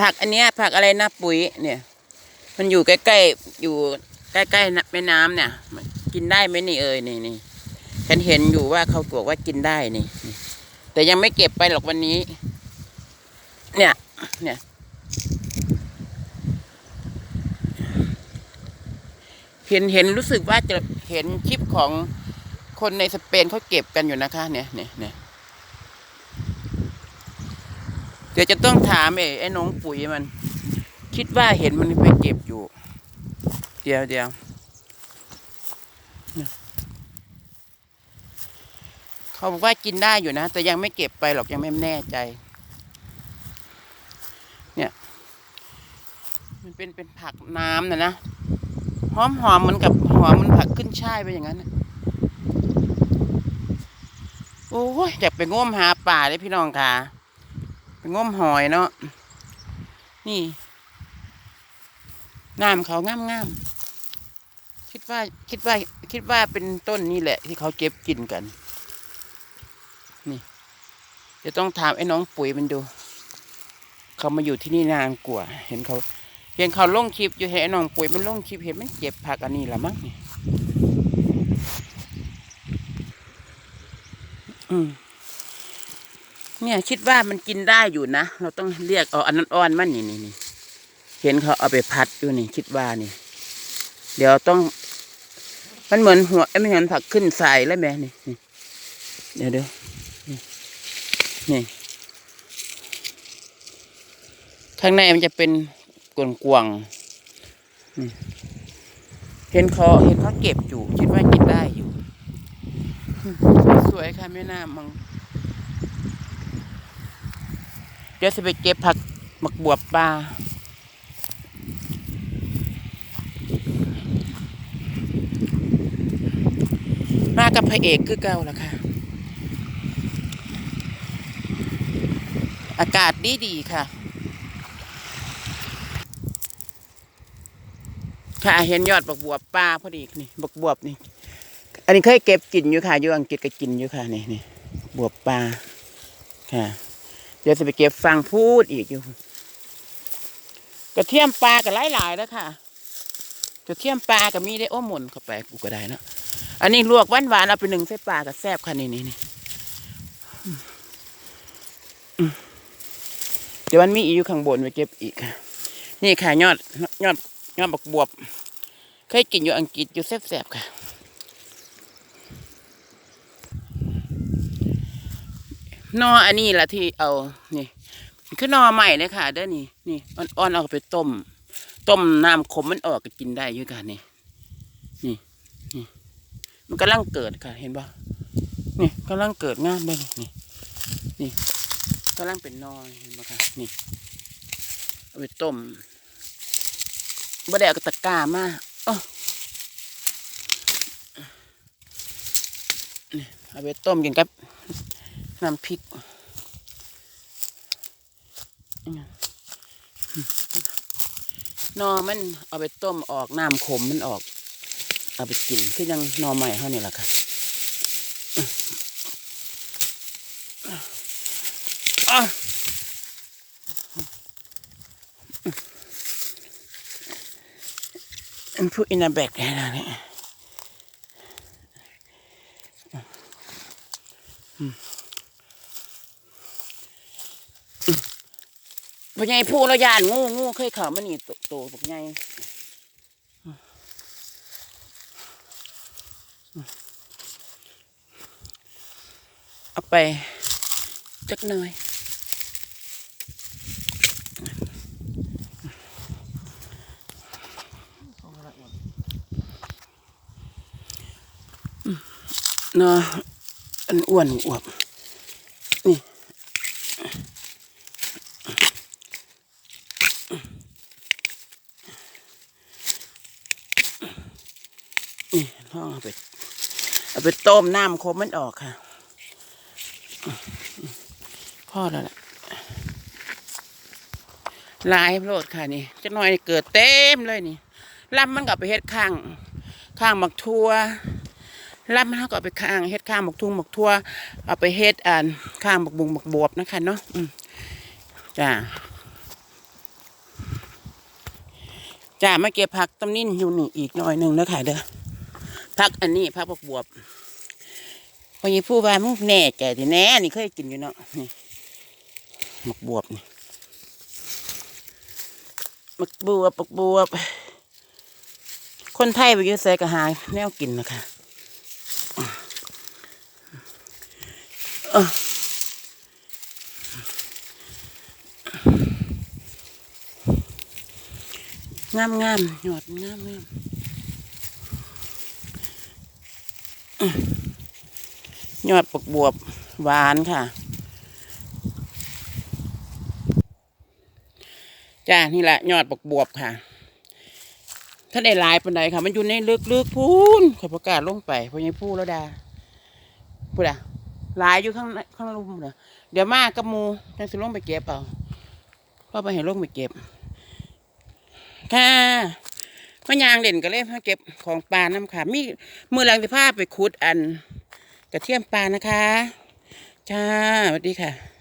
ผักอันเนี้ยผักอะไรนะปุ๋ยเนี่ย มันอยู่ใกล้ๆอยู่ใกล้ๆแม่น้ำเนี่ยกินได้ไหมนี่เอ่ยนี่นี่ฉันเห็นอยู่ว่าเขาบอกว่ากินได้นี่นี่ แต่ยังไม่เก็บไปหรอกวันนี้ เนี่ย เนี่ย เห็นเห็นรู้สึกว่าจะเห็นคลิปของคนในสเปนเขาเก็บกันอยู่นะคะ เนี่ยเนี่ยเนี่ย เดี๋ยวจะต้องถามไอ้ไอ้น้องปุ๋ยมัน คิดว่าเห็นมันไปเก็บอยู่ เดี๋ยวเดี๋ยวเขาบอกว่ากินได้อยู่นะ แต่ยังไม่เก็บไปหรอกยังไม่แน่ใจ เนี่ย มันเป็นเป็นผักน้ำนะนะหอมหอมเหมือนกับหอมมันผักขึ้นช่ายไปอย่างนั้นโอ้ยอยากไปง้มหาป่าเลยพี่น้องค่ะ ไปง้มหอยเนาะนี่น้ำเขางามงามๆคิดว่าคิดว่า คิดว่าเป็นต้นนี่แหละ ที่เขาเก็บกินกัน นี่จะต้องถามไอ้น้องปุ๋ยมันดู เขามาอยู่ที่นี่นานกว่า เห็นเขาเห็นเขาลงคลิปอยู่เห็นไอ้น้องปุ๋ยมันลงคลิปเห็นมันเก็บผักอันนี้ละมั้งนี่อืม เนี่ยคิดว่ามันกินได้อยู่นะ เราต้องเรียกเอาอันอ่อนมันนี่นี่นี่เห็นเขาเอาไปพัดอยู่นี่คิดว่านี่ เดี๋ยวต้อง มันเหมือนหัวไอ้ไม่เหมือนผักขึ้นใส่แล้วแม่นี่นี่เดี๋ยวเดี๋ยวนี่ข้างในมันจะเป็นกวงกวงๆเห็นเขาเห็นเขาเก็บอยู่ คิดว่ากินได้อยู่ สวยค่ะแม่น้ำมัง เดี๋ยวจะไปเก็บผักหมักบวบปลามากับพระเอกคือเก่าแล้วค่ะ อากาศดีดีค่ะ ค่ะเห็นยอดบักบวบปลาพอดีนี่บักบวบนี่ อันนี้เคยเก็บกินอยู่ค่ะอยู่อังกฤษก็กินอยู่ค่ะนี่นี่บวบปลาค่ะ เดี๋ยวจะไปเก็บฟังพูดอีกอยู่ กระเทียมปลากับหลายๆแล้วค่ะกระเทียมปลากับมีได้โอ้หมุนเข้าไปกูก็ได้เนาะอันนี้ลวกหวานหวานเอาไปหนึ่งใส่ปลากับแซบค่ะนี่นี่นี่เดี๋ยวมันมีอีกอยู่ข้างบนไปเก็บอีกค่ะนี่ค่ะยอดยอดยอดบักบวบ เคยกินอยู่อังกฤษอยู่แซบๆค่ะ นออันนี้แหละที่เอานี่คือนอใหม่เลยค่ะ เด้อนี่นี่อ่อนๆเอาไปต้ม ต้มน้ำขมมันออกก็กินได้อยู่ค่ะนี่นี่นี่ มันกำลังเกิดค่ะ เห็นปะนี่กำลังเกิดงามเลยนี่นี่กำลังเป็นนอเห็นปะค่ะนี่เอาไปต้มบ่ได้เอากระตะกร้ามาอ้อนี่เอาไปต้มกินกับ น้ำพริกนอมันเอาไปต้มออกน้ำขมมันออก เอาไปกินคือยังนอใหม่เท่านี้แหละค่ะอันพูดอินาแบกนะนี่พ่อใหญ่พูดแล้วยานงูงูเคยเข่ามันนี่โตโตพ่ใหญ่เอาไปจักหน่อยเนาะอันอ้วนอวบนี่ นี่ลองเอาไปเอาไปต้มน้ำคมมันออกค่ะพ่อแล้วล่ะลายโลดค่ะนี่จะน้อยเกิดเต็มเลยนี่ลำมันก็ไปเฮ็ดข้างข้างหมักทัวลำมันก็ไปข้างเฮ็ดข้างหมักทุ่งหมักทัวเอาไปเฮ็ดอ่านข้างหมักบุงหมักบวบนะคะเนาะจ้าจ้ามาเก็บผักตำนิ่นอยู่นี่อีกหน่อยหนึ่งแล้วค่ะเด้อ ผักอันนี้ผักบกบวบพอยีผู้ว่ามึงแน่แก่ที่แน่นี่เคยกินอยู่เนาะนี่หมกบวบนี่หมกบวบหมกบวบ คนไทยไปยืดใส่กระหายแนวกินนะคะเอองามงามหยอดงามงามอื้อห ยอดปกบวบหวานค่ะจ้านี่แหละยอดปกบวบค่ะถ้าได้ลายปันใดค่ะ มันอยู่ในลึกๆพูนขอยประกาศลงไปพราะยังพูดแล้วดาพูดอะลายอยู่ข้างข้างลุมเด้อเดี๋ยวมากับมูจังสิลงไปเก็บเอาพ่อไปให้ลงไปเก็บค่ะ มายางเล่นก็เลยมาเก็บของปลาน้ำค่ะมีมือแรงที่ผ้าไปขุดอันกระเทียมปลานะคะ จ้าสวัสดีค่ะ